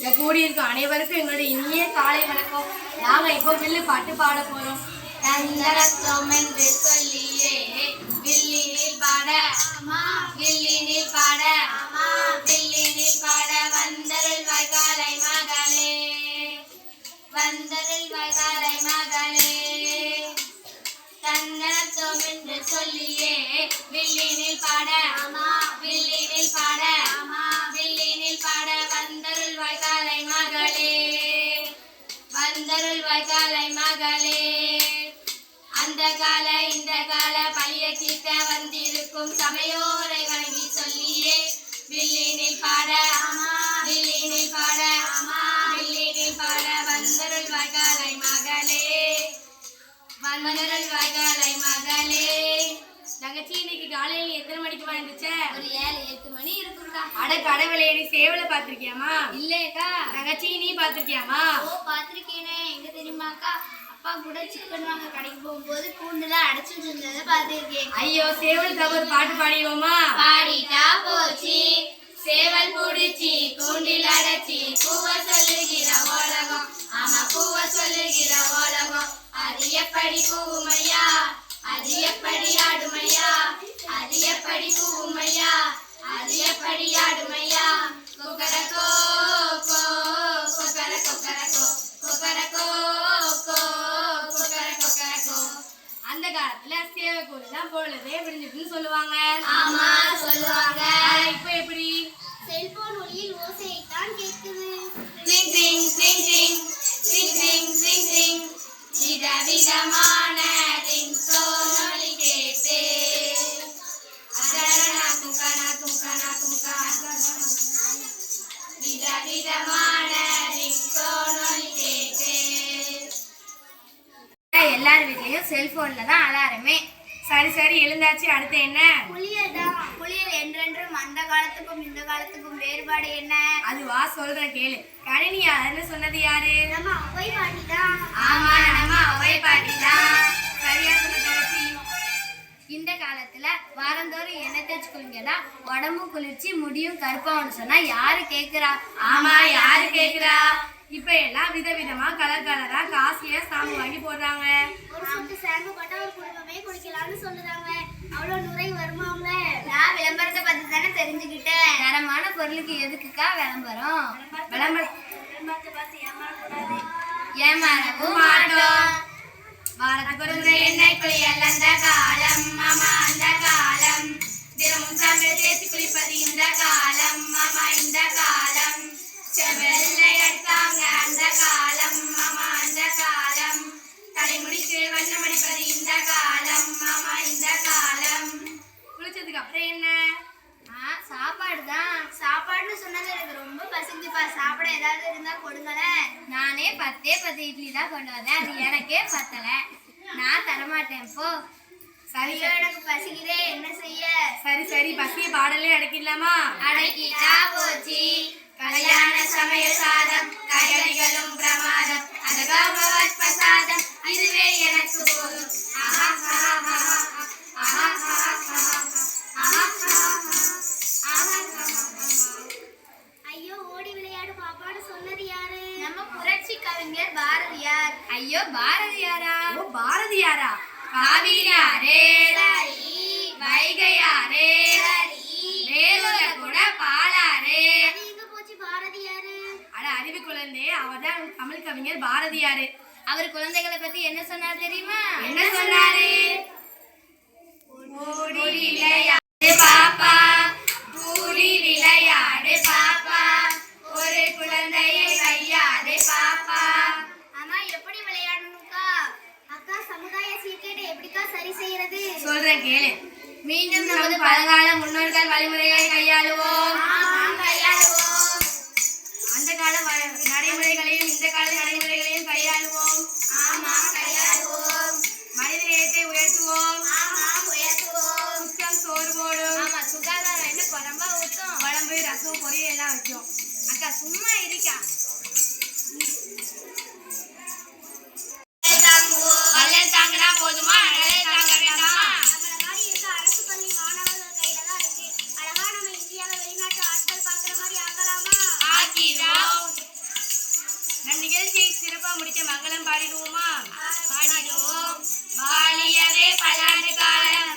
இங்க கூடியிருக்கும் அனைவருக்கும் எங்களுடைய இனிய காலை வணக்கம். நாங்க இப்போ வில்லு பாட்டு பாட போறோம். தந்தரத்தம் என்று சொல்லியே வில்லினில் பாட வில்லினில் பாட வில்லினில் பாட வந்தருள் வகாலை மகளே. வந்தருள் வகாலை மகளே. தந்தரத்தம் என்று சொல்லியே வில்லினில் பாட. மகளே. வந்தருள் வைகாலை மகளே. அந்த கால இந்த கால பழிய தீர்க்க வந்திருக்கும் சமையோரை வணங்கி சொல்லியே. வில்லினில் பாட அம்மா வில்லினில் பாட அம்மா வில்லினில் பாட வந்தருள் வைகாலை மகளே. வந்தருள் வைகாலை மகளே. தங்கச்சி இன்னைக்கு காலையில எத்தனை மணிக்கு வந்துச்ச ஒரு ஏழு எட்டு மணி இருக்கும்டா அட கடவுளே நீ சேவல பாத்திருக்கியாமா இல்லையக்கா. தங்கச்சி நீ பாத்திருக்கியாமா ஓ பார்த்திருக்கேனே. எங்க தெரியுமாக்கா? அப்பா கூட சிக்கன் வாங்க கடைக்கு போகும்போது கூண்டுல அடைச்சு வச்சிருந்ததை பார்த்திருக்கேன். ஐயோ சேவல் தவறு பாட்டு பாடிடுவோமா? பாடிட்டா போச்சு. சேவல் புடிச்சி கூண்டில் அடைச்சி கூவ சொல்லுகிற உலகம். ஆமா கூவ சொல்லுகிற உலகம். அது எப்படி கூவுமையா அது எப்படி ஆடுமையா அது எப்படி கூவுமையா? அது எப்படி ஆடுமையா கொக்கரக்கோ கோ கொக்கர கொக்கரக்கோ கொக்கரக்கோ கோ கொக்கர கொக்கரக்கோ அந்த காலத்துல சேவை கூறு தான் பொழுதே விடிஞ்சிட்டுன்னு சொல்லுவாங்க. ஆமா சொல்லுவாங்க. இப்ப எப்படி? செல்போன் ஒளியில் ஓசையை தான் கேட்குது. Ring ring ring ring ring ring ring ring விதவிதமான செல்போன்ல தான் அலாரமே. சரி சரி எழுந்தாச்சு. அடுத்து என்ன? புலியல் தான் புலியல் என்றென்றும் அந்த காலத்துக்கும் இந்த காலத்துக்கும் வேறுபாடு என்ன? அதுவா சொல்றேன் கேளு. கணினி யாருன்னு சொன்னது யாரு? நம்ம அவை பாட்டி தான் ஆமா நம்ம அவை பாட்டி தான் சரியா தங்கச்சி இந்த காலத்துல வாரந்தோறும் எண்ணெய் தேய்ச்சி குளிங்கடா உடம்பும் குளிர்ச்சி முடியும் கருப்பான்னு சொன்னா யாரு கேக்குறா? ஆமா யாரு கேக்குறா? இப்ப எல்லாம் விதவிதமா கலர் கலரா காஸ்ட்லியா சாமி வாங்கி போடுறாங்க. ஒரு சொட்டு ஷாம்பு போட்டா ஒரு குடும்பமே குளிக்கலாம்னு சொல்லுறாங்க. அவ்வளவு நுரை வருமாம்ல? நான் விளம்பரத்தை பத்தி தானே தெரிஞ்சுக்கிட்டேன். தரமான பொருளுக்கு எதுக்குக்கா விளம்பரம்? விளம்பரம் விளம்பரத்தை பார்த்து ஏமாறக்கூடாது. ஏமாறவும் மாட்டோம். வாரத்துக்கு ஒரு முறை எண்ணெய் குளியல் அந்த காலம் மாமா அந்த காலம். தினமும் சாம்பல் தேய்ச்சி குளிப்பது இந்த காலம் மாமா இந்த காலம். செவல்ல எடுத்தாங்க அந்த காலம் மாமா அந்த காலம். தலைமுடிக்கு வண்ணம் அடிப்பது இந்த காலம் மாமா இந்த காலம். குளிச்சதுக்கு அப்புறம் என்ன? சாப்பாடு தான். சாப்பாடுன்னு சொன்னது எனக்கு ரொம்ப பசிக்குதுப்பா. சாப்பிட ஏதாவது இருந்தா கொடுங்களேன் நானே பத்தே பத்து இட்லி தான் கொண்டு வந்தேன். அது எனக்கே பத்தல. நான் தரமாட்டேன் போ. சரி ஐயோ எனக்கு பசிக்குதே. என்ன செய்ய? சரி சரி. பசிய பாடலே அடக்கிடலாமா? அடக்கிட்டா போச்சு. கல்யாண சமய சாதம் கையடிகளும் பிரமாதம் அதகாபவத் பிரசாதம் இதுவே எனக்கு போதும் ஐயோ ஓடி விளையாடு பாப்பான்னு சொன்னது யாரு நம்ம புரட்சி கவிஞர் பாரதியார் ஐயோ பாரதியாரா ஓ பாரதியாரா காவிரியாரே வைகையாரே சரி வேலூர கூட பாலாரே அது எங்க போச்சு பாரதியாரு அட குழந்தை அவர்தான் தமிழ் கவிஞர் பாரதியாரு. அவர் குழந்தைகளை பத்தி என்ன சொன்னார் தெரியுமா? என்ன சொன்னாரு? விளையாடு பாப்பா விளையாடு பாப்பா ஒரு குழந்தையை வையாடு பாப்பா. ஆமா எப்படி விளையாடணும்க்கா அக்கா? சமுதாய சீர்கேட்டை எப்படிக்கா சரி செய்யறது? சொல்றேன் கேளு. மீண்டும் நமது பழங்கால முன்னோர்கள் கையாளுவோம். கையாளுவோம் சாம்பார் ரசம் பொரியல் எல்லாம் வைக்கும் அக்கா சும்மா இருக்கா அழகா நம்ம இந்தியாவை வெளிநாட்டு ஆட்கள் பாக்குற மாதிரி ஆக்கலாமா ஆக்கிடும் நம் நிகழ்ச்சியை சிறப்பாக முடிக்க மங்களம் பாடிடுவோமா பாடிடுவோம் வாழியவே பல்லாண்டு காலம்